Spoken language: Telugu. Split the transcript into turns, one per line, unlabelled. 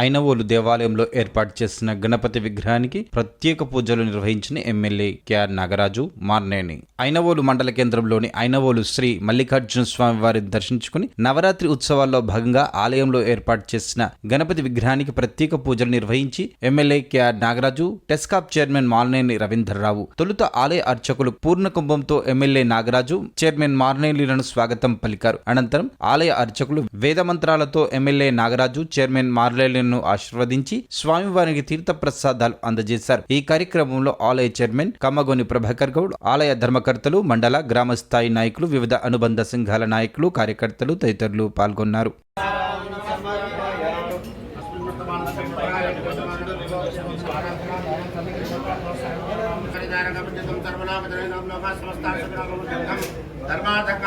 ఐనవోలు దేవాలయంలో ఏర్పాటు చేసిన గణపతి విగ్రహానికి ప్రత్యేక పూజలు నిర్వహించిన ఎమ్మెల్యే కెఆర్ నాగరాజు మార్నేని. ఐనవోలు మండల కేంద్రంలోని ఐనవోలు శ్రీ మల్లికార్జున స్వామి వారిని దర్శించుకుని నవరాత్రి ఉత్సవాల్లో భాగంగా ఆలయంలో ఏర్పాటు చేసిన గణపతి విగ్రహానికి ప్రత్యేక పూజలు నిర్వహించి MLA KR Nagaraju TESCAB chairman Malneni Ravinder Rao తొలుత ఆలయ అర్చకులు పూర్ణ కుంభంతో ఎమ్మెల్యే నాగరాజు చైర్మన్ మార్నేలీలను స్వాగతం పలికారు. అనంతరం ఆలయ అర్చకులు వేద మంత్రాలతో ఎమ్మెల్యే నాగరాజు చైర్మన్ భక్తులను ఆశీర్వదించి స్వామివారికి తీర్థప్రసాదాలు అందజేశారు. ఈ కార్యక్రమంలో ఆలయ చైర్మన్ కమ్మగోని ప్రభాకర్ గౌడ్ ఆలయ ధర్మకర్తలు మండల గ్రామ స్థాయి నాయకులు వివిధ అనుబంధ సంఘాల నాయకులు కార్యకర్తలు తదితరులు పాల్గొన్నారు.
ధర్మాధర్మ